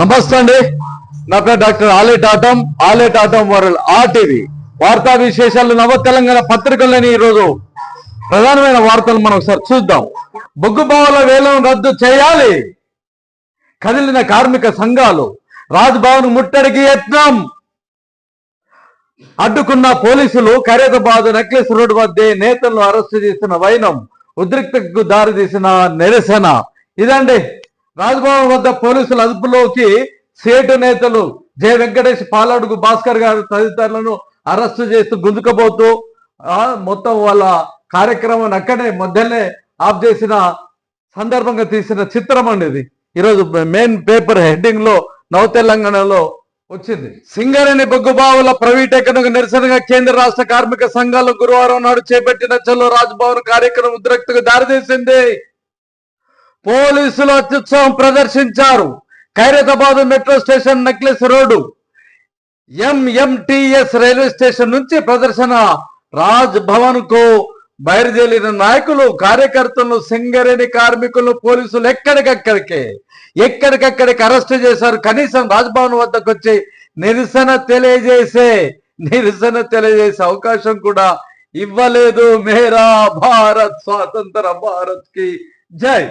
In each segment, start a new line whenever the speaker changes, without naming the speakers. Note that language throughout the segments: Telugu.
నమస్తే అండి. నా పేరు డాక్టర్ ఆలేట్ ఆటం ఆలేట్ ఆటం వరల్డ్ ఆర్టీవీ. వార్తా విశేషాలు నవ తెలంగాణ పత్రికల్లోని ఈరోజు ప్రధానమైన వార్తలు మనం ఒకసారి చూద్దాం. బొగ్గుబావుల వేలం రద్దు చేయాలి. కదిలిన కార్మిక సంఘాలు రాజ్భవన్ ముట్టడికి యత్నం. అడ్డుకున్న పోలీసులు ఖైరతాబాద్ నెక్లెస్ రోడ్డు వద్దే నేతలను అరెస్టు చేసిన వైనం ఉద్రిక్తకు దారితీసిన నిరసన. ఇదండి రాజ్భవన్ వద్ద పోలీసులు అదుపులోకి సేటు నేతలు జె వెంకటేష్ పాలాడుకు భాస్కర్ గారు తదితరులను అరెస్టు చేస్తూ గుంజుకపోతూ మొత్తం వాళ్ళ కార్యక్రమాన్ని అక్కడే మధ్యనే ఆఫ్ చేసిన సందర్భంగా తీసిన చిత్రం అండి ఇది. ఈరోజు మెయిన్ పేపర్ హెడ్డింగ్లో నవ తెలంగాణలో వచ్చింది. సింగరేణి బొగ్గుబావుల ప్రైవేటీకరణకు నిరసనగా కేంద్ర రాష్ట్ర కార్మిక సంఘాలు గురువారం నాడు చేపట్టిన చలో రాజ్భవన్ కార్యక్రమం ఉద్రక్తకు దారితీసింది. పోలీసులు అత్యుత్సాహం ప్రదర్శించారు. Khairatabad metro station necklace road. MMTS railway station నుంచి ప్రదర్శన. రాజ్ భవన్కు బయలుదేరిన నాయకులు కార్యకర్తలను సింగరేణి కార్మికులు పోలీసులు ఎక్కడికక్కడికే ఎక్కడికక్కడికి అరెస్ట్ చేశారు. కనీసం రాజ్భవన్ వద్దకు వచ్చి నిరసన తెలియజేసే నిరసన తెలియజేసే అవకాశం కూడా ఇవ్వలేదు. మేరా భారత్ స్వాతంత్ర భారత్కి జై!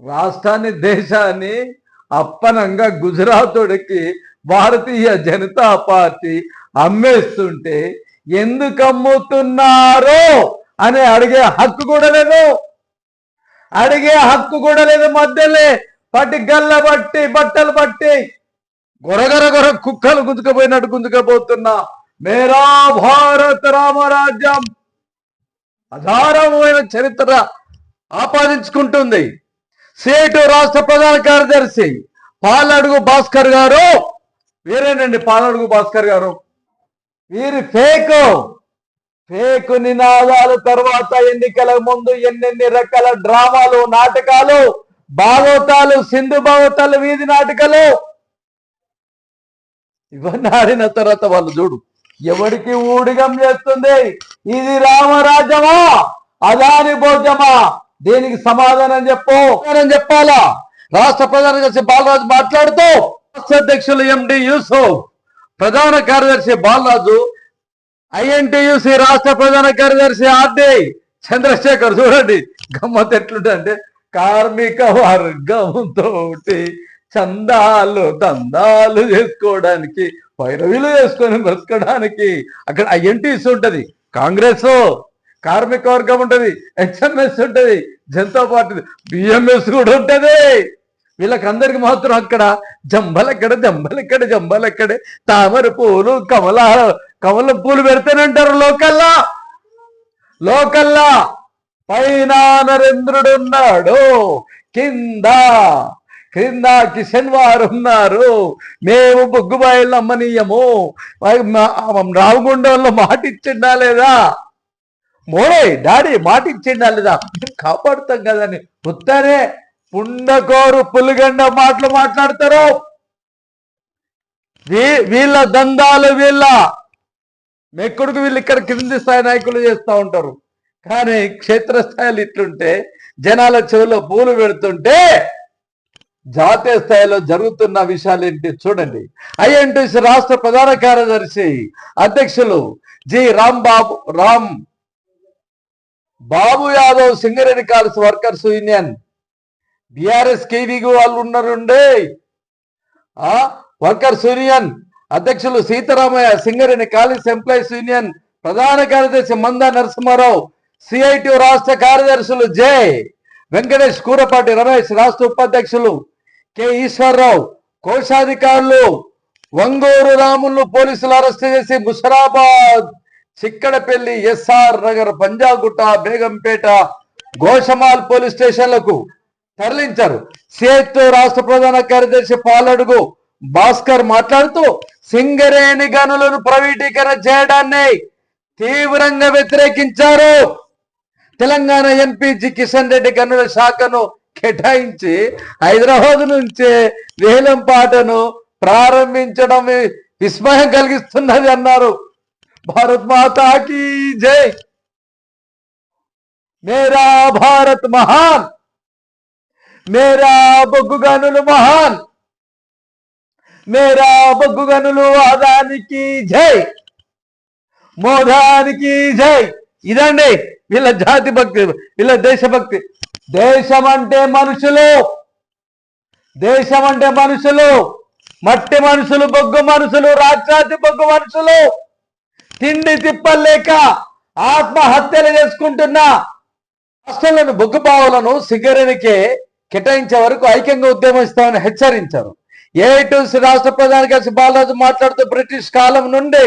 రాష్ట్రాన్ని దేశాన్ని అప్పనంగా గుజరాతుడికి భారతీయ జనతా పార్టీ అమ్మేస్తుంటే ఎందుకు అమ్ముతున్నారో అని అడిగే హక్కు కూడా లేదు. అడిగే హక్కు కూడా లేదు మధ్యలే. పట్టి గల్ల బట్టి బట్టలు బట్టి గొరగర గొర కుక్కలు గుంజుకపోయినట్టు గుంజుకపోతున్నా మేరా భారత రామరాజ్యం. అధారమైన చరిత్ర ఆపాదించుకుంటుంది. సేటు రాష్ట్ర ప్రధాన కార్యదర్శి పాలడుగు భాస్కర్ గారు. వీరేనండి పాలడుగు భాస్కర్ గారు? వీరి ఫేక్. ఫేక్ నినాదాల తర్వాత ఎన్నికల ముందు ఎన్నెన్ని రకాల డ్రామాలు నాటకాలు భాగవతాలు సింధు భాగవతాలు వీధి నాటకాలు? ఇవన్నీ ఆడిన తర్వాత వాళ్ళు చూడు ఎవరికి ఊడిగం చేస్తుంది? ఇది రామరాజ్యమా అదాని భోజమా? దీనికి సమాధానం చెప్పు? చెప్పాలా? రాష్ట్ర ప్రధాన కార్యదర్శి బాలరాజు మాట్లాడుతూ రాష్ట్ర అధ్యక్షులు ఎండి యూసుఫ్ ప్రధాన కార్యదర్శి బాలరాజు ఐఎన్టీయూసి రాష్ట్ర ప్రధాన కార్యదర్శి ఆర్డి చంద్రశేఖర్ చూడండి. గమ్మత్ ఎట్లుంటే కార్మిక వర్గంతో చందాలు దందాలు చేసుకోవడానికి వైరవీలు చేసుకొని బ్రతకడానికి అక్కడ ఐఎన్టీసీ ఉంటది. కాంగ్రెస్ కార్మిక వర్గం ఉంటది హెచ్ఎంఎస్ ఉంటది జనతా పార్టీ బిఎంఎస్ కూడా ఉంటది. వీళ్ళకందరికి మాత్రం అక్కడ జంబలెక్కడ జంబలెక్కడ జంబలెక్కడే తామర పూలు కమల కమల పూలు పెడతానంటారు లోకల్లా. లోకల్లా. పైన నరేంద్రుడున్నాడు కింద. క్రింద కిషన్ వారు ఉన్నారు. మేము బొగ్గుబాయిలు అమ్మనీయము రావుగుండంలో మాట ఇచ్చిండా లేదా? మోడే డాడీ మాట ఇచ్చిండా లేదా కాపాడుతాం కదని. ఉత్తరే పుండకోరు పులిగండ మాటలు మాట్లాడతారు. వీళ్ళ దందాలు వీళ్ళ. మెక్కుడుకు వీళ్ళు ఇక్కడ కింది స్థాయి నాయకులు చేస్తూ ఉంటారు. కానీ క్షేత్రస్థాయిలు ఇట్లుంటే జనాల చెవిలో పూలు పెడుతుంటే జాతీయ స్థాయిలో జరుగుతున్న విషయాలు ఏంటి చూడండి. ఐఎన్టీసీ రాష్ట్ర ప్రధాన కార్యదర్శి అధ్యక్షులు జి రాంబాబు రామ్ బాబు యాదవ్ సింగరేణి కాల్స్ వర్కర్స్ యూనియన్. బిఆర్ఎస్ కేవీకి వాళ్ళు ఉన్నారుండే. ఆ వర్కర్స్ యూనియన్. అధ్యక్షులు Sitaramayya Singareni college employees union. ప్రధాన కార్యదర్శి మందా నరసింహారావు. సిఐటి రాష్ట్ర కార్యదర్శులు జే. వెంకటేష్ కూరపాటి రమేష్ రాష్ట్ర ఉపాధ్యక్షులు కె. ఈశ్వరరావు. కోశాధికారులు వంగూరు రాములు పోలీసులు అరెస్ట్ చేసి ముషరాబాద్. చిక్కడపల్లి ఎస్ఆర్ నగర్ పంజాగుట్ట బేగంపేట గోషమాల్ పోలీస్ స్టేషన్లకు తరలించారు. సేతు రాష్ట్ర ప్రధాన కార్యదర్శి పాలడుగు భాస్కర్ మాట్లాడుతూ సింగరేణి గనులను ప్రైవేటీకరణ చేయడాన్ని తీవ్రంగా వ్యతిరేకించారు. తెలంగాణ ఎంపీ జి కిషన్ రెడ్డి గనుల శాఖను కేటాయించి హైదరాబాద్ నుంచే వేలం పాటను ప్రారంభించడం విస్మయం కలిగిస్తున్నది అన్నారు. భారత్ మాతాకి జై మేరా భారత్ మహాన్ మేరా బొగ్గు గనులు మహాన్ మేరా బొగ్గు గనులు ఆదానికి జై మోదానికి జై ఇదండి వీళ్ళ జాతి భక్తి వీళ్ళ దేశభక్తి. దేశం అంటే మనుషులు దేశం అంటే మనుషులు మట్టి మనుషులు బొగ్గు మనుషులు రాజ్యాతి బొగ్గు మనుషులు. తిండి తిప్పలేక ఆత్మహత్యలు చేసుకుంటున్న రాష్ట్రంలోని బొగ్గుబావులను సిగరెనికే కేటాయించే వరకు ఐక్యంగా ఉద్యమిస్తామని హెచ్చరించారు. ఏఐటీసీ రాష్ట్ర ప్రధాని కలిసి బాలరాజు మాట్లాడుతూ బ్రిటిష్ కాలం నుండి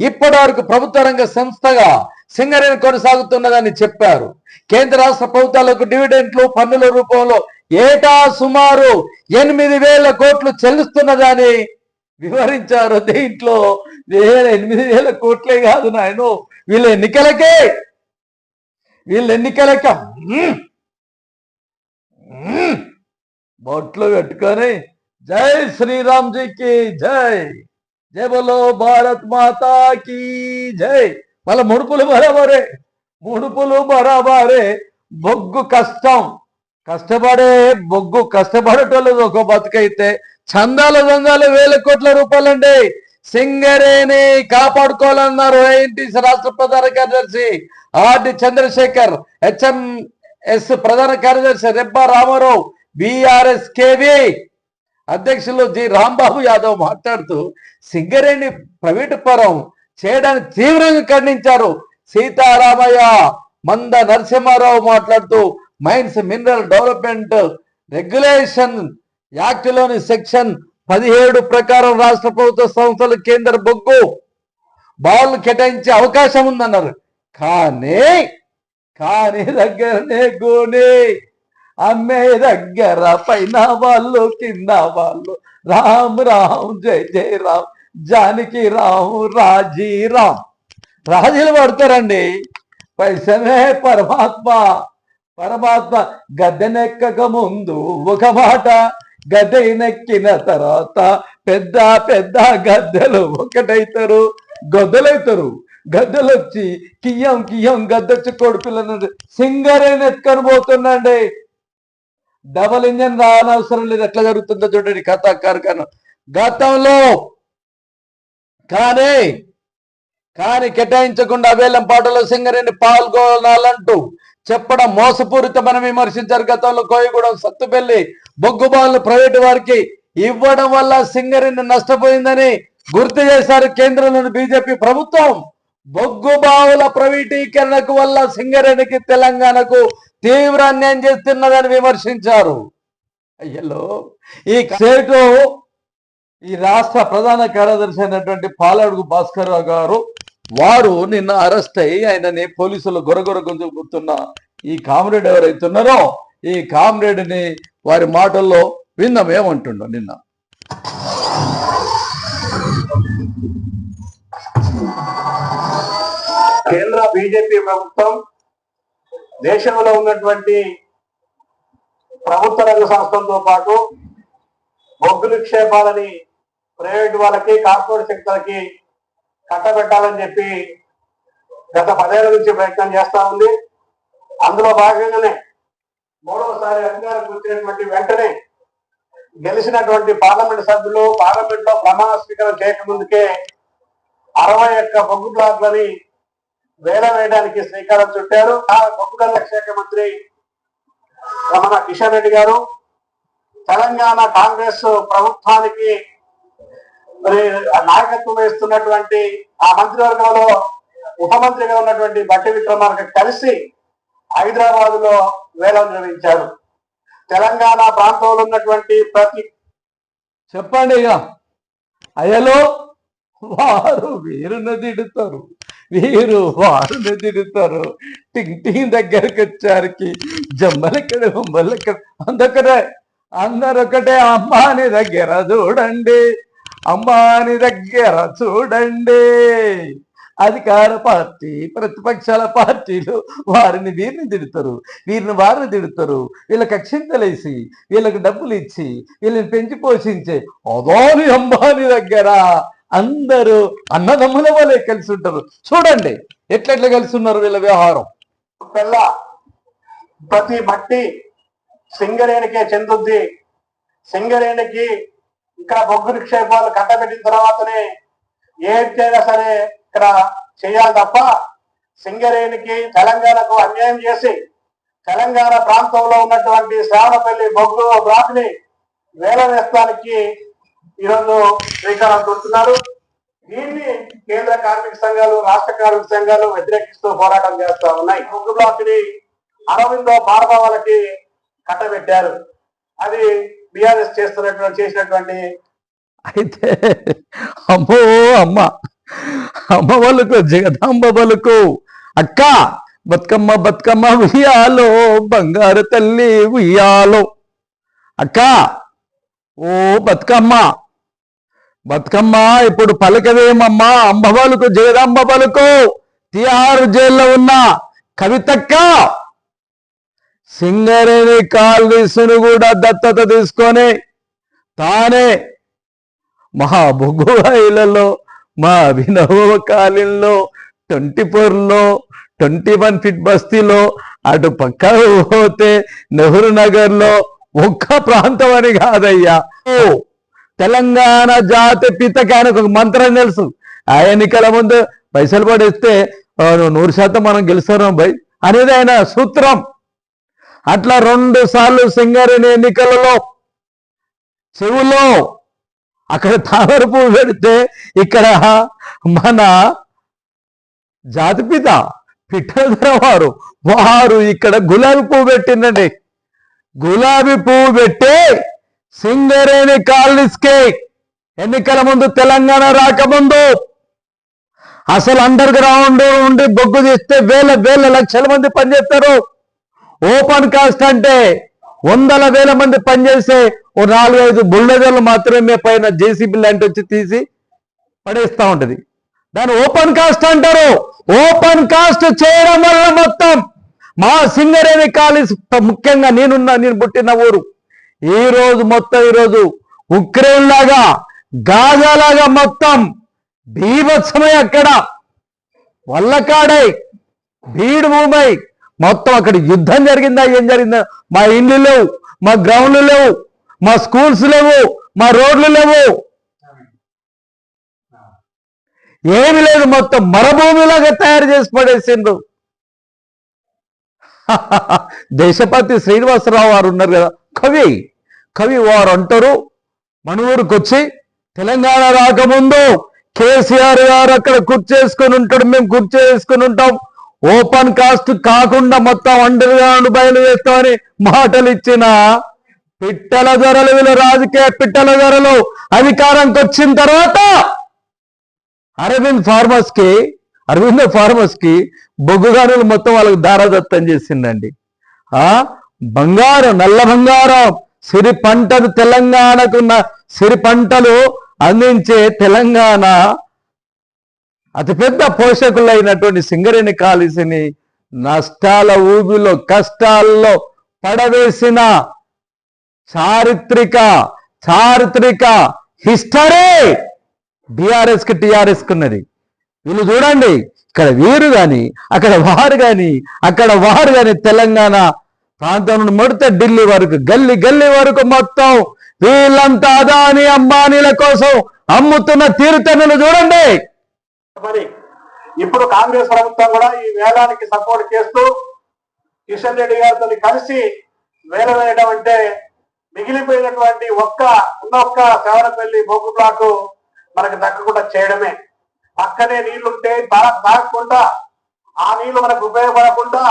ఇప్పటి వరకు ప్రభుత్వ రంగ సంస్థగా సింగరేణి కొనసాగుతున్నదని చెప్పారు. కేంద్ర రాష్ట్ర ప్రభుత్వాలకు డివిడెంట్లు పన్నుల రూపంలో ఏటా సుమారు ఎనిమిది వేల కోట్లు చెల్లిస్తున్నదని వివరించారు దీంట్లో వేల ఎనిమిది వేల కోట్లే కాదు నాయన. వీళ్ళ ఎన్నికలకే. వీళ్ళ ఎన్నికలక. బొట్లు పెట్టుకొని జై శ్రీరామ్జీకి జై. జై బలో భారత్ మాతాకి జై. వాళ్ళ ముడుపులు బరాబరే. ముడుపులు బరాబరే. బొగ్గు కష్టం. కష్టపడే బొగ్గు కష్టపడేటోళ్ళు ఒక బతుకైతే చందాల చందాలు వేల కోట్ల రూపాయలండి. సింగరేని కాపాడుకోవాలన్నారు ఐఎన్టీసీ రాష్ట్ర ప్రధాన కార్యదర్శి ఆర్డి చంద్రశేఖర్ హెచ్ఎంఎస్ ప్రధాన కార్యదర్శి రెబ్బా రామారావు బిఆర్ఎస్ కేవి అధ్యక్షులు జి రాంబాబు యాదవ్ మాట్లాడుతూ సింగరేణి ప్రైవేటు పరం చేయడానికి తీవ్రంగా ఖండించారు. సీతారామయ్య మంద నరసింహారావు మాట్లాడుతూ మైన్స్ మినరల్ డెవలప్మెంట్ రెగ్యులేషన్ యాక్ట్లోని సెక్షన్ పదిహేడు ప్రకారం రాష్ట్ర ప్రభుత్వ సంస్థలు కేంద్ర బొగ్గు బావులు కేటాయించే అవకాశం ఉందన్నారు. కానీ కానీ దగ్గరనే గోనే అమ్మే దగ్గర పైన వాళ్ళు కింద వాళ్ళు. రామ్ రామ్ జై జై రామ్ జానకి రామ్ రాజీ రామ్. రాజీలు పడతారండి. పైసమే పరమాత్మ పరమాత్మ గద్దెనెక్కక ముందు ఒక మాట గద్దెనెక్కిన తర్వాత పెద్ద పెద్ద గద్దెలు ఒకటైతారు గద్దెలైతారు గద్దెలు వచ్చి కియ్యం కియ్యం గద్దెచ్చి కొడుకులను సింగరైన ఎత్తుకొని పోతుండండి. డబల్ ఇంజన్ రానవసరం లేదు ఎట్లా జరుగుతుందో చూడండి కథ కార్ఖాన. గతంలో కానీ కానీ కేటాయించకుండా వేలం పాటలో సింగరేణి పాల్గొనాలంటూ చెప్పడం మోసపూరితమని విమర్శించారు గతంలో కోయగూడెం సత్తుపల్లి బొగ్గుబాలు ప్రైవేటు వారికి ఇవ్వడం వల్ల సింగరేణి నష్టపోయిందని గుర్తు చేశారు కేంద్రంలోని బీజేపీ ప్రభుత్వం. బొగ్గు బావుల ప్రైవేటీకరణకు వల్ల సింగరేణికి తెలంగాణకు తీవ్ర అన్యాయం చేస్తున్నదని విమర్శించారు. అయ్యలో ఈ సేటు ఈ రాష్ట్ర ప్రధాన కార్యదర్శి అయినటువంటి పాలాడుగు భాస్కర్ గారు వారు నిన్న అరెస్ట్ అయ్యి ఆయనని పోలీసులు గొరగొర గుంజుకుతున్న ఈ కామ్రేడ్ ఎవరైతున్నారో ఈ కామ్రేడ్ని వారి మాటల్లో విన్నమేమంటుండో నిన్న.
కేంద్ర బీజేపీ ప్రభుత్వం దేశంలో ఉన్నటువంటి ప్రభుత్వ రంగ సంస్థలతో పాటు బొగ్గు నిక్షేపాలని ప్రైవేట్ వాళ్ళకి కార్పొరేట్ సెక్టర్కి కట్టబెట్టాలని చెప్పి గత పదేళ్ళ నుంచి ప్రయత్నం చేస్తా ఉంది. అందులో భాగంగానే మూడవసారి అధికారం వచ్చినటువంటి వెంటనే గెలిచినటువంటి పార్లమెంట్ సభ్యులు పార్లమెంట్లో ప్రమాణ స్వీకారం చేయకముందుకే అరవై ఒక్క బొగ్గు బ్లాక్లని వేల వేయడానికి శ్రీకారం చుట్టారు. ఆ బొగ్గుల శాఖ మంత్రి రమణ కిషన్ రెడ్డి గారు తెలంగాణ కాంగ్రెస్ ప్రభుత్వానికి మరి నాయకత్వం వేస్తున్నటువంటి ఆ మంత్రివర్గంలో ఉప మంత్రిగా ఉన్నటువంటి బట్టి విక్రమార్క కలిసి హైదరాబాద్లో వేలం నిర్వహించారు తెలంగాణ ప్రాంతంలో ఉన్నటువంటి ప్రతి
చెప్పండి ఇక. అయ్యలో వారు వీరుని తిడుతారు. వీరు వారుని తిడుతారు. టింగ్ టింగ్ దగ్గరికి వచ్చారికి జమ్మలెక్కడ బొమ్మలెక్కడ అందొకటే అందరు ఒకటే అమ్మాని దగ్గర చూడండి. అమ్మాని దగ్గర చూడండి. అధికార పార్టీ ప్రతిపక్షాల పార్టీలు వారిని వీరిని తిడతారు. వీరిని వారిని తిడతారు. వీళ్ళకి అక్షింతలేసి వీళ్ళకి డబ్బులు ఇచ్చి వీళ్ళని పెంచి పోషించే అదాని అంబాని దగ్గర అందరూ అన్నదమ్ముల వలె కలిసి ఉంటారు చూడండి ఎట్లెట్లా కలిసి ఉన్నారు వీళ్ళ వ్యవహారం?
పిల్ల ప్రతి మట్టి సింగరేణికే చెందుద్ది. సింగరేణికి ఇక్కడ బొగ్గు నిక్షేపాలు కట్టబెట్టిన తర్వాతనే ఏదైనా సరే ఇక్కడ చేయాలి తప్ప సింగరేణికి తెలంగాణకు అన్యాయం చేసి తెలంగాణ ప్రాంతంలో ఉన్నటువంటి శ్రావణపల్లి బొగ్గు బ్లాక్ని వేల వేస్తానికి ఈరోజు శ్రీకారం చుడుతున్నారు. దీన్ని కేంద్ర కార్మిక సంఘాలు రాష్ట్ర కార్మిక సంఘాలు వ్యతిరేకిస్తూ పోరాటం చేస్తా ఉన్నాయి. బొగ్గు బ్లాక్ని అరవిందో ఫార్మా వాళ్ళకి కట్టబెట్టారు. అది బిఆర్ఎస్ చేస్తున్నటువంటి చేసినటువంటి.
అయితే అమ్మో అమ్మ. అమ్మ వాళ్ళకు జగదాంబ వాళ్ళకు అక్క బతుకమ్మ బతుకమ్మ ఉయ్యాలో బంగారు తల్లి ఉయ్యాలో. అక్క ఓ బతుకమ్మ. బతుకమ్మ ఇప్పుడు పలకవేమమ్మా. అంబబలుకు జగదాంబ పలుకు తిహారు జైల్లో ఉన్న కవితక్క. సింగరేణి కాలనీసును కూడా దత్తత తీసుకొని తానే మహా బొగ్గువాయిలలో మా అభినవ కాలంలో ట్వంటీ ఫోర్లో ట్వంటీ వన్ ఫిట్ బస్తీలో అటు పక్క పోతే నెహ్రూ నగర్లో ఒక్క ప్రాంతం అని కాదయ్యా. ఓ, తెలంగాణ జాతి పితకి ఆయనకు ఒక మంత్రం తెలుసు. ఆ ఎన్నికల ముందు పైసలు పడిస్తే నూరు శాతం మనం గెలుస్తున్నాం బై అనేది ఆయన సూత్రం. అట్లా రెండు సార్లు సింగరేణి ఎన్నికలలో చెవులో అక్కడ తామర పువ్వు పెడితే ఇక్కడ మన జాతిపిత పిట్టధర వారు వారు ఇక్కడ గులాబీ పువ్వు పెట్టిందండి. గులాబీ పువ్వు పెట్టి సింగరేణి కాలనీస్కి ఎన్నికల ముందు తెలంగాణ రాకముందు అసలు అండర్ గ్రౌండ్ ఉండి బొగ్గు తీస్తే వేల వేల లక్షల మంది పనిచేస్తారు. ఓపెన్ కాస్ట్ అంటే వందల వేల మంది పనిచేసే ఓ నాలుగైదు బుల్డోజర్లు మాత్రమే పైన జేసీబీ లాంటి వచ్చి తీసి పడేస్తా ఉంటది. దాన్ని ఓపెన్ కాస్ట్ అంటారు. ఓపెన్ కాస్ట్ చేయడం వల్ల మొత్తం మా సింగరేణి కాలేజ్ ముఖ్యంగా నేనున్న నేను పుట్టిన ఊరు. ఈ రోజు మొత్తం ఈ రోజు ఉక్రెయిన్ లాగా గాజా లాగా మొత్తం బీభత్సమై అక్కడ. వల్లకాడై బీడు భూమై మొత్తం అక్కడ యుద్ధం జరిగిందా? ఏం జరిగిందా? మా ఇండ్లు లేవు మా గ్రౌండ్లు లేవు మా స్కూల్స్ లేవు మా రోడ్లు లేవు. ఏమి లేదు మొత్తం మరభూమిలాగా తయారు చేసి పడేసిండ్రు. దేశపతి శ్రీనివాసరావు వారు ఉన్నారు కదా కవి కవి వారు అంటారు మన వచ్చి తెలంగాణ రాకముందు కేసీఆర్ గారు అక్కడ కుర్చేసుకొని ఉంటాడు మేము కుర్చేసుకొని ఉంటాం. ఓపెన్ కాస్ట్ కాకుండా మొత్తం అండర్ గ్రౌండ్ బయలు చేస్తామని మాటలు ఇచ్చిన పిట్టల ధరలు వీళ్ళ రాజకీయ పిట్టల ధరలు అధికారంకి వచ్చిన తర్వాత అరవింద్ ఫార్మర్స్కి అరవింద్ ఫార్మర్స్కి బొగ్గుగానులు మొత్తం వాళ్ళకి దారాదత్తం చేసిందండి. ఆ? బంగారం నల్ల బంగారం. సిరి పంటలు తెలంగాణకున్న సిరి పంటలు అందించే తెలంగాణ అతిపెద్ద పోషకులైనటువంటి సింగరేణి కాళీసిని నష్టాల ఊబిలో కష్టాల్లో పడవేసిన చారిత్రిక చారిత్రిక హిస్టరీ బీఆర్ఎస్కి టిఆర్ఎస్ కున్నది వీళ్ళు చూడండి ఇక్కడ వీరు కానీ అక్కడ వారు కానీ అక్కడ వారు కానీ తెలంగాణ ప్రాంతం నుండి మొడితే ఢిల్లీ వరకు గల్లీ గల్లీ వరకు మొత్తం వీళ్ళంతా అదాని అంబానీల కోసం అమ్ముతున్న తీరుతెన్నులు చూడండి.
మరి ఇప్పుడు కాంగ్రెస్ ప్రభుత్వం కూడా ఈ వేలానికి సపోర్ట్ చేస్తూ కిషన్ రెడ్డి గారితో కలిసి వేల వేయడం అంటే మిగిలిపోయినటువంటి ఒక్క ఉన్న ఒక్క శవరపల్లి బొగ్గు బ్లాక్ మనకు దక్కకుండా చేయడమే. పక్కనే నీళ్ళుంటే తాగ తాగకుండా ఆ నీళ్ళు మనకు ఉపయోగపడకుండా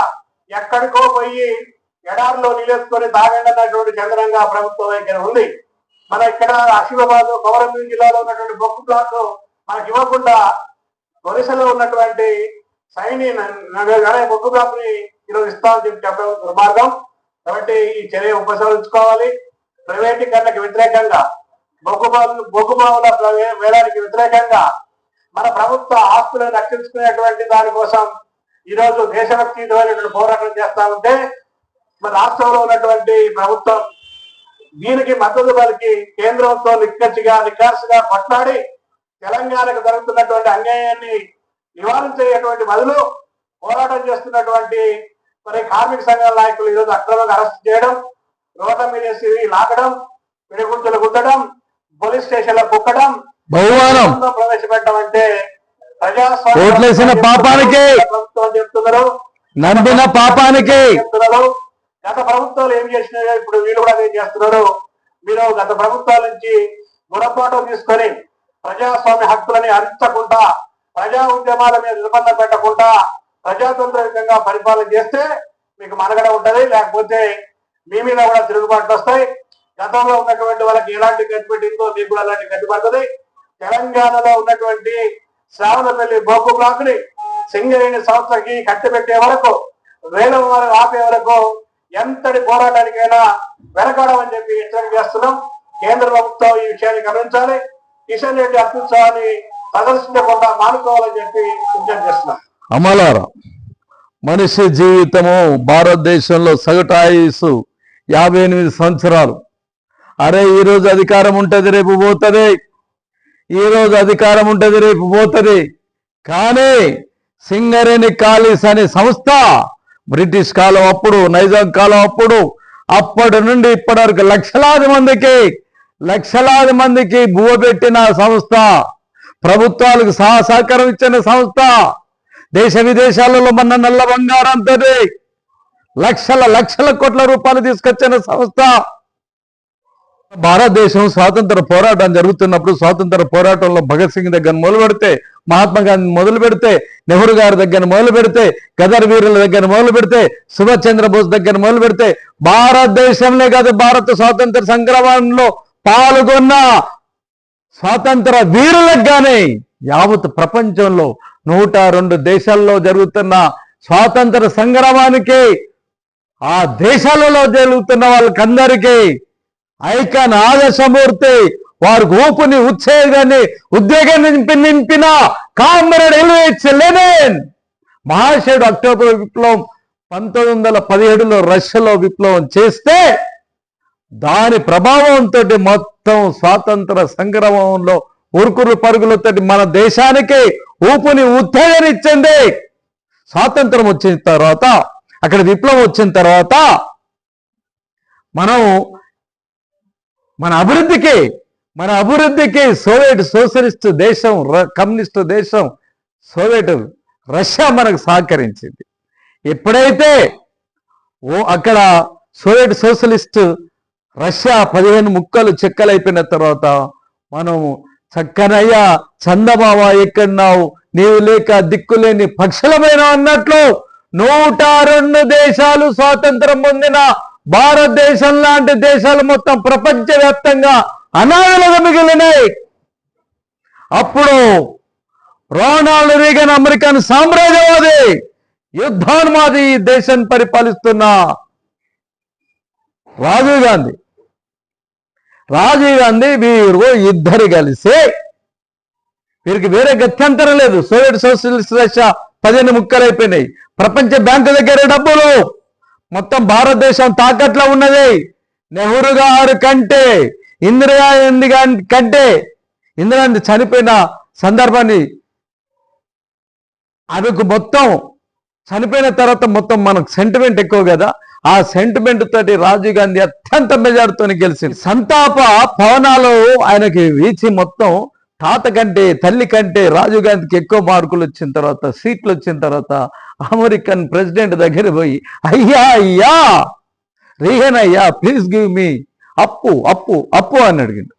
ఎక్కడికో పోయి ఎడారిలో నీళ్ళేసుకొని తాగండి చంద్రంగా ప్రభుత్వం దగ్గర ఉంది. మన ఇక్కడ ఆసిఫాబాద్ కొమరంభీం జిల్లాలో ఉన్నటువంటి బొగ్గు బ్లాక్ మనకి ఇవ్వకుండా ఒరిస్సాలో ఉన్నటువంటి సైని అనే బొగ్గు ఈరోజు ఇస్తామని చెప్పి చెప్పడం దుర్మార్గం. కాబట్టి ఈ చర్య ఉపసంహరించుకోవాలి. ప్రైవేటీకరణకు వ్యతిరేకంగా బొగ్గుబావులు బొగ్గుబావుల వేలానికి వ్యతిరేకంగా మన ప్రభుత్వ ఆస్తులను రక్షించుకునేటువంటి దానికోసం ఈరోజు రోజు దేశభక్తియుతమైనటువంటి పోరాటం చేస్తా ఉంటే మన రాష్ట్రంలో ఉన్నటువంటి ప్రభుత్వం దీనికి మద్దతు పలికి కేంద్రంతో నిక్కచ్చిగా నికార్సుగా కొట్లాడి తెలంగాణకు జరుగుతున్నటువంటి అన్యాయాన్ని నివారించేటువంటి బదులు పోరాటం చేస్తున్నటువంటి మరి కార్మిక సంఘాల నాయకులు ఈరోజు అక్రమంగా అరెస్ట్ చేయడం రోడ్ల మీద లాగడం పిడిగుంటలు గుద్దడం పోలీస్ స్టేషన్లో కుక్కడం ప్రవేశపెట్టడం అంటే ప్రజాస్వామ్య
పాపానికి.
చెప్తున్నారు.
నమ్మిన పాపానికి.
చెప్తున్నారు గత ప్రభుత్వాలు ఏం చేసినాయో ఇప్పుడు వీళ్ళు కూడా అదే చేస్తున్నారు. మీరు గత ప్రభుత్వాల నుంచి గుణపాఠం తీసుకొని ప్రజాస్వామ్య హక్కులని హరించకుండా ప్రజా ఉద్యమాల మీద నిర్బంధం పెట్టకుండా ప్రజాతంత్రికంగా పరిపాలన చేస్తే మీకు మనగడ ఉంటది. లేకపోతే మీ మీద కూడా తిరుగుబాట్లు వస్తాయి. గతంలో ఉన్నటువంటి వాళ్ళకి ఎలాంటి గతి పెట్టిందో మీకు కూడా అలాంటి గతి పడుతుంది తెలంగాణలో ఉన్నటువంటి శ్రావణపల్లి బొగ్గు బ్లాక్ని సింగరేణి సంస్థకి కట్టబెట్టే వరకు వేల వరకు ఆపే వరకు ఎంతటి పోరాటానికైనా అని చెప్పి హెచ్చరిక చేస్తున్నాం. కేంద్ర ప్రభుత్వం ఈ విషయాన్ని గమనించాలి. కిషన్ రెడ్డి ప్రదర్శించకుండా మానుకోవాలని చెప్పి సూచన చేస్తున్నాం
మనిషి జీవితము భారతదేశంలో సగటు ఆయుసు యాభై ఎనిమిది సంవత్సరాలు. అరే ఈ రోజు అధికారం ఉంటుంది రేపు పోతుంది. ఈ రోజు అధికారం ఉంటుంది రేపు పోతుంది. కానీ సింగరేణి కాలీస్ అనే సంస్థ బ్రిటిష్ కాలం అప్పుడు నైజాం కాలం అప్పుడు అప్పటి నుండి ఇప్పటి వరకు లక్షలాది మందికి లక్షలాది మందికి బువ పెట్టిన సంస్థ ప్రభుత్వాలకు సహా సహకారం ఇచ్చిన సంస్థ దేశ విదేశాలలో మన నల్ల బంగారంతో లక్షల లక్షల కోట్ల రూపాయలు తీసుకొచ్చిన సంస్థ. భారతదేశం స్వాతంత్ర పోరాటం జరుగుతున్నప్పుడు స్వాతంత్ర పోరాటంలో భగత్ సింగ్ దగ్గర మొదలు పెడితే మహాత్మా గాంధీ మొదలు పెడితే నెహ్రూ గారి దగ్గర మొదలు పెడితే గదర్ వీరుల దగ్గర మొదలు పెడితే సుభాష్ చంద్రబోస్ దగ్గర మొదలు పెడితే భారతదేశంలో కాదు భారత స్వాతంత్ర సంగ్రామంలో పాల్గొన్న స్వాతంత్ర వీరులకు కానీ యావత్ ప్రపంచంలో నూట రెండు దేశాల్లో జరుగుతున్న స్వాతంత్ర సంగ్రామానికి ఆ దేశాలలో జరుగుతున్న వాళ్ళకందరికీ ఐకాన్ ఆదర్శమూర్తి వారి ఊపుని ఉత్సేగాన్ని ఉద్వేగాన్ని నింపి నింపిన కామ్రేడ్ ఎల్వేచ్ లెనిన్. మహాశయుడు అక్టోబర్ విప్లవం పంతొమ్మిది వందల పదిహేడులో రష్యాలో విప్లవం చేస్తే దాని ప్రభావంతో మొత్తం స్వాతంత్ర సంగ్రామంలో ఉరుకులు పరుగులతో మన దేశానికి ఊపుని ఉత్తేజనిచ్చింది. స్వాతంత్రం వచ్చిన తర్వాత అక్కడ విప్లవం వచ్చిన తర్వాత మనం మన అభివృద్ధికి మన అభివృద్ధికి సోవియట్ సోషలిస్ట్ దేశం ర- కమ్యూనిస్ట్ దేశం సోవియట్ రష్యా మనకు సహకరించింది. ఎప్పుడైతే ఓ అక్కడ సోవియట్ సోషలిస్ట్ రష్యా పదిహేను ముక్కలు చెక్కలైపోయిన తర్వాత మనము చక్కనయ్యా చందబాబా ఎక్కడున్నావు? నీవు లేక దిక్కులేని పక్షులమైన అన్నట్లు నూట రెండు దేశాలు స్వాతంత్రం పొందిన భారతదేశం లాంటి దేశాలు మొత్తం ప్రపంచవ్యాప్తంగా అనాథలుగా మిగిలినాయి. అప్పుడు రోనాల్డ్ రీగన్ అమెరికన్ సామ్రాజ్యవాది యుద్ధాన్మాది దేశం దేశాన్ని పరిపాలిస్తున్న రాజీవ్ గాంధీ. రాజీవ్ గాంధీ వీరు ఇద్దరు కలిసి వీరికి వేరే గత్యంతరం లేదు. సోవియట్ సోషలిస్ట్ రష్యా పదిహేను ముక్కలు అయిపోయినాయి ప్రపంచ బ్యాంకు దగ్గర డబ్బులు. మొత్తం భారతదేశం తాకట్లో ఉన్నది. నెహ్రూ గారు కంటే ఇందిరాగాంధీ గారి కంటే ఇందిరాగాంధీ చనిపోయిన సందర్భాన్ని ఆమెకు మొత్తం చనిపోయిన తర్వాత మొత్తం మనకు సెంటిమెంట్ ఎక్కువ కదా. ఆ సెంటిమెంట్ తోటి రాజీవ్ గాంధీ అత్యంత మెజార్టీతో గెలిచింది. సంతాప పవనాలు ఆయనకి వీచి మొత్తం తాత కంటే తల్లి కంటే రాజీవ్ గాంధీకి ఎక్కువ మార్కులు వచ్చిన తర్వాత సీట్లు వచ్చిన తర్వాత అమెరికన్ ప్రెసిడెంట్ దగ్గర పోయి అయ్యా అయ్యా రీహన్ అయ్యా ప్లీజ్ గివ్ మీ అప్పు అప్పు అప్పు అని అడిగిండు.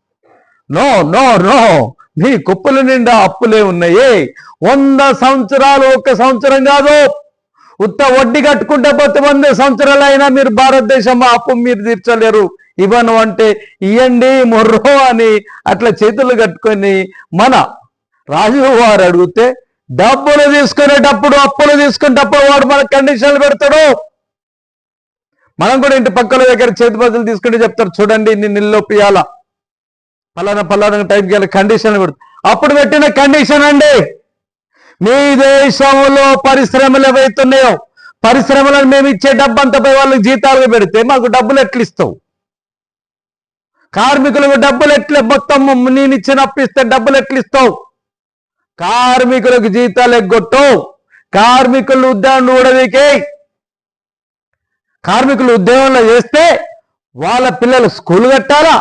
నో నో నో నీ కుప్పల నిండా అప్పులే ఉన్నాయి. వంద సంవత్సరాలు ఒక్క సంవత్సరం కాదు. ఉత్త వడ్డీ కట్టుకుంటే పోతే వంద సంవత్సరాలు అయినా మీరు భారతదేశం అప్పు మీరు తీర్చలేరు. ఇవ్వను అంటే ఇయ్యండి మొర్రో అని అట్లా చేతులు కట్టుకొని మన రాజు వారు అడిగితే డబ్బులు తీసుకునేటప్పుడు అప్పులు తీసుకునేటప్పుడు వాడు మన కండిషన్లు పెడతాడు. మనం కూడా ఇంటి పక్కల దగ్గర చేతి బదులు తీసుకుంటే చెప్తారు చూడండి ఇన్ని నిల్లోపు పలానా పలానా టైంకి వెళ్ళి కండిషన్లు పెడతారు అప్పుడు పెట్టిన కండిషన్ అండి. మీ దేశంలో పరిశ్రమలు ఏవైతున్నాయో పరిశ్రమలను మేము ఇచ్చే డబ్బంతా పోయి వాళ్ళకి జీతాలు పెడితే మాకు డబ్బులు ఎట్లు ఇస్తావు కార్మికులకు డబ్బులు ఎట్లా మొత్తం నేను ఇచ్చిన అప్పు ఇస్తే డబ్బులు ఎట్లు ఇస్తావు కార్మికులకు జీతాలు ఎగ్గొట్టు కార్మికులు ఉద్యోగం ఊడదీకే. కార్మికులు ఉద్యోగంలో చేస్తే వాళ్ళ పిల్లలు స్కూల్ కట్టాలా?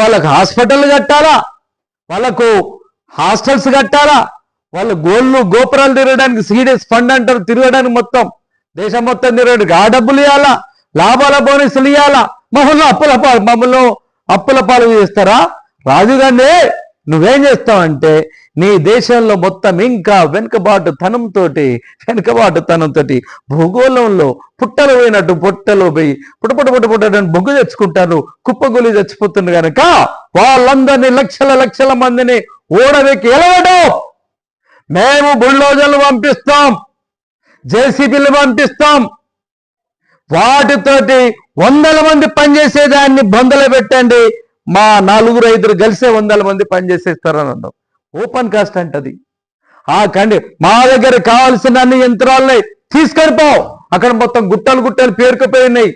వాళ్ళకు హాస్పిటల్ కట్టాలా? వాళ్ళకు హాస్టల్స్ కట్టాలా? వాళ్ళు గోళ్ళు గోపురాలు తిరగడానికి సీడెస్ ఫండ్ అంటారు తిరగడానికి మొత్తం. దేశం మొత్తం తిరగడానికి. ఆ డబ్బులు ఇవ్వాలా లాభాల బోనసులు ఇవ్వాలా మమ్మల్ని అప్పుల పాలు మమ్మల్ని అప్పుల పాలు చేస్తారా? రాజీవ్ గాంధీ నువ్వేం చేస్తావంటే నీ దేశంలో మొత్తం ఇంకా వెనుకబాటు తనంతో వెనుకబాటు తనంతో భూగోళంలో పుట్టలు పోయినట్టు పుట్టలు పోయి పుట్టపుట్ట పుట్ట బొగ్గు తెచ్చుకుంటారు కుప్పగొలి చచ్చిపోతుంది కనుక వాళ్ళందరినీ లక్షల లక్షల మందిని ఓడవేకి ఎలవడం మేము బుల్డోజర్లు పంపిస్తాం జేసీబీలు పంపిస్తాం. వాటితోటి వందల మంది పనిచేసేదాన్ని బొందలు పెట్టండి. మా నలుగురు ఐదురు కలిసే వందల మంది పనిచేసేస్తారని అన్నాం. ఓపెన్ కాస్ట్ అంటది. ఆ కండి మా దగ్గర కావాల్సిన అన్ని యంత్రాలని తీసుకొని పో అక్కడ మొత్తం గుట్టలు గుట్టలు పేరుకుపోయినాయి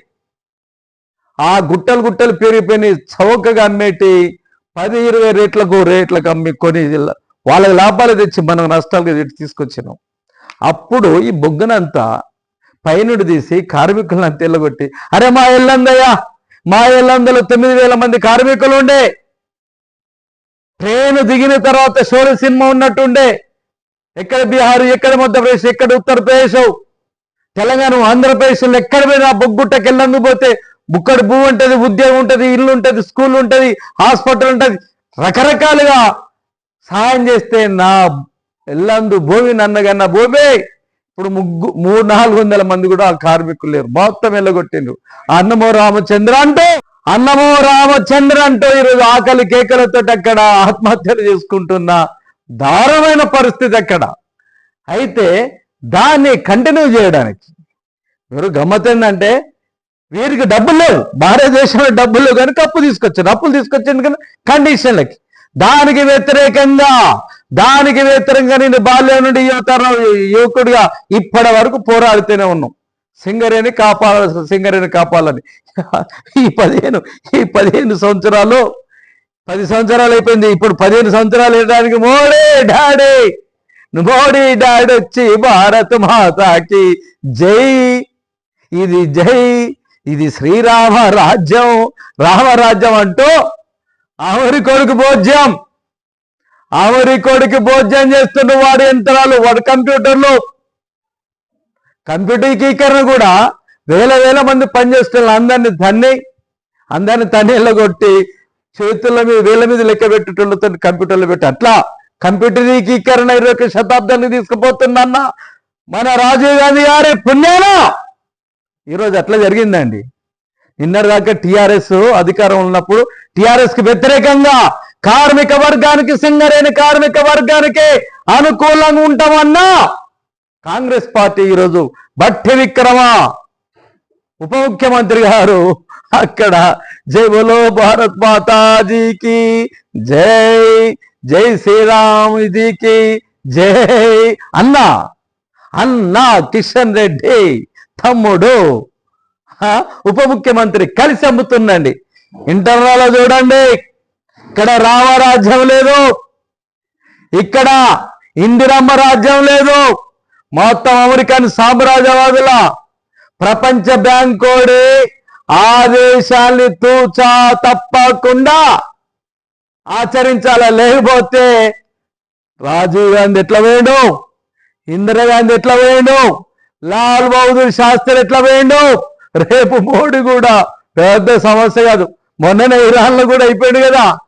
ఆ గుట్టలు గుట్టలు పెరిగిపోయినాయి చౌకగా అమ్మేటి పది ఇరవై రేట్లకు రేట్లకు అమ్మి కొని వాళ్ళకి లాభాలు తెచ్చి మనం నష్టాలు తెచ్చి తీసుకొచ్చినాం. అప్పుడు ఈ బొగ్గనంతా పైనుడు తీసి కార్మికులను తెల్లగొట్టి అరే మా ఎల్లందయ్యా మా ఎల్లందలో తొమ్మిది వేల మంది కార్మికులు ఉండే ట్రైన్ దిగిన తర్వాత షోల సినిమా ఉన్నట్టుండే. ఎక్కడ బీహారు ఎక్కడ మధ్యప్రదేశ్ ఎక్కడ ఉత్తరప్రదేశ్. తెలంగాణ ఆంధ్రప్రదేశ్ ఎక్కడ పోయినా బొగ్గుట్టకి వెళ్ళందుకు పోతే బుక్కడి భూ ఉంటుంది ఉద్యోగం ఉంటుంది ఇల్లు ఉంటుంది స్కూల్ ఉంటుంది హాస్పిటల్ ఉంటుంది. రకరకాలుగా సహాయం చేస్తే నా ఎల్లందు భూమి నన్నగన్న భూమి. ఇప్పుడు ముగ్గు మూడు నాలుగు వందల మంది కూడా ఆ కార్మికులు లేరు. మొత్తం వెళ్ళగొట్టిండ్రు అన్నమో రామచంద్ర అంటూ అన్నమో రామచంద్ర అంటూ ఈరోజు ఆకలి కేకలతో అక్కడ ఆత్మహత్యలు చేసుకుంటున్న దారుణమైన పరిస్థితి అక్కడ. అయితే దాన్ని కంటిన్యూ చేయడానికి మీరు గమ్మత్ ఏంటంటే వీరికి డబ్బులు లేవు. భారతదేశంలో డబ్బులు లేవు కనుక అప్పు తీసుకొచ్చారు. అప్పులు తీసుకొచ్చారు కనుక కండిషన్లకి దానికి వ్యతిరేకంగా దానికి వ్యతిరేకంగా నేను బాల్యం నుండి యువతరం యువకుడిగా ఇప్పటి వరకు పోరాడుతూనే ఉన్నాం. సింగరేణి కాపాల సింగరేణి కాపాలని ఈ పదిహేను ఈ పదిహేను సంవత్సరాలు పది సంవత్సరాలు అయిపోయింది. ఇప్పుడు పదిహేను సంవత్సరాలు వేయడానికి మోడీ డాడీ మోడీ డాడీ వచ్చి భారత మాతాకి జై. ఇది జై ఇది శ్రీరామ రాజ్యం రామరాజ్యం అంటూ ఆవరి కొడుకు భోజ్యం. ఆవరి కొడుకు భోజ్యం చేస్తున్న వాడి యంత్రాలు వాడి కంప్యూటర్లు. కంప్యూటరీకరణ కూడా వేల వేల మంది పనిచేస్తున్న అందరిని తన్ని అందరిని తన్నేళ్ళ కొట్టి చేతుల మీద వేల మీద లెక్క పెట్టేటోళ్ళతో కంప్యూటర్లు పెట్టి. అట్లా కంప్యూటరీకరణ ఇరవై ఒక శతాబ్దాన్ని తీసుకుపోతుందన్న మన రాజీవ్ గాంధీ గారి పుణ్యాన. ఈరోజు అట్లా జరిగిందండి. నిన్నటిదాకా టిఆర్ఎస్ అధికారం ఉన్నప్పుడు టిఆర్ఎస్కి వ్యతిరేకంగా కార్మిక వర్గానికి సింగరేణి కార్మిక వర్గానికి అనుకూలంగా ఉంటామన్నా కాంగ్రెస్ పార్టీ ఈరోజు భట్టి విక్రమ. ఉప ముఖ్యమంత్రి గారు అక్కడ జై బోలో భారత్ మాతాజీకి జై జై శ్రీరామ్దికి జై అన్నా అన్నా కిషన్ రెడ్డి తమ్ముడు. ఉప ముఖ్యమంత్రి కలిసి అమ్ముతుందండి ఇంటర్నల్ చూడండి. ఇక్కడ రామరాజ్యం లేదు. ఇక్కడ ఇందిరమ్మ రాజ్యం లేదు. మొత్తం అమెరికన్ సామ్రాజ్యవాదుల ప్రపంచ బ్యాంకోడి ఆదేశాల్ని తూచా తప్పకుండా ఆచరించాలా? లేకపోతే రాజీవ్ గాంధీ ఎట్లా వేయండు? ఇందిరాగాంధీ ఎట్లా వేయండు? లాల్ బహదూర్ శాస్త్రి ఎట్లా వేయండు? రేపు మోడీ కూడా పెద్ద సమస్య కాదు. మొన్ననే ఇరాన్లో కూడా అయిపోయాడు కదా.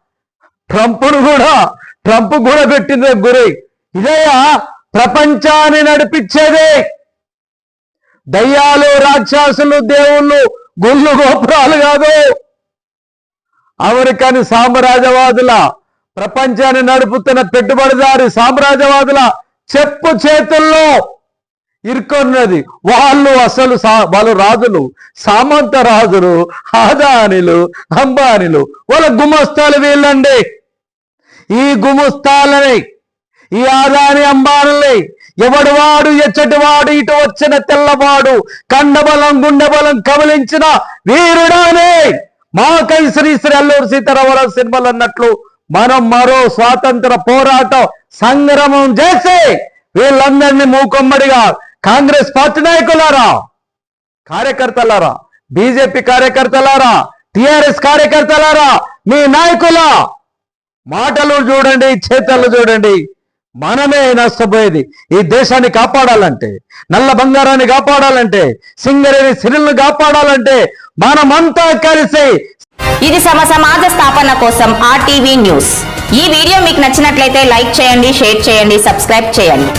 ట్రంప్ను కూడా ట్రంప్ కూడా పెట్టింది గురి. ఇదయా ప్రపంచాన్ని నడిపించేదే. దయ్యాలు రాక్షసులు దేవుళ్ళు గుళ్ళు గోపురాలు కాదు. అమెరికాని సామ్రాజ్యవాదుల ప్రపంచాన్ని నడుపుతున్న పెట్టుబడిదారి సామ్రాజ్యవాదుల చెప్పు చేతుల్లో ఇరుక్కున్నది. వాళ్ళు అసలు సా- వాళ్ళు రాజులు సామంత రాజులు ఆదానిలు అంబానీలు వాళ్ళ గుమస్తాలు వీళ్ళండి. ఈ గుమస్తాలని ఈ ఆదాని అంబానులే ఎవడు వాడు ఎచ్చటి వాడు ఇటు వచ్చిన తెల్లవాడు కండబలం గుండెబలం కబలించిన వీరుడానే. మాకై శ్రీ శ్రీ అల్లూరు సీతారామరావు సినిమాలు అన్నట్లు మనం మరో స్వాతంత్ర పోరాటం సంగ్రామం చేసి వీళ్ళందరినీ మూకొమ్మడిగా కాంగ్రెస్ పార్టీ నాయకులారా కార్యకర్తలారా బీజేపీ కార్యకర్తలారా టిఆర్ఎస్ కార్యకర్తలారా మీ నాయకుల మాటలు చూడండి చేతలు చూడండి. మనమే నష్టపోయేది. ఈ దేశాన్ని కాపాడాలంటే నల్ల బంగారాన్ని కాపాడాలంటే సింగరేణి సిరిల్ని కాపాడాలంటే మనమంతా కలిసి
ఇది సమ సమాజ స్థాపన కోసం ఆర్టీవీ న్యూస్. ఈ వీడియో మీకు నచ్చినట్లయితే లైక్ చేయండి షేర్ చేయండి సబ్స్క్రైబ్ చేయండి.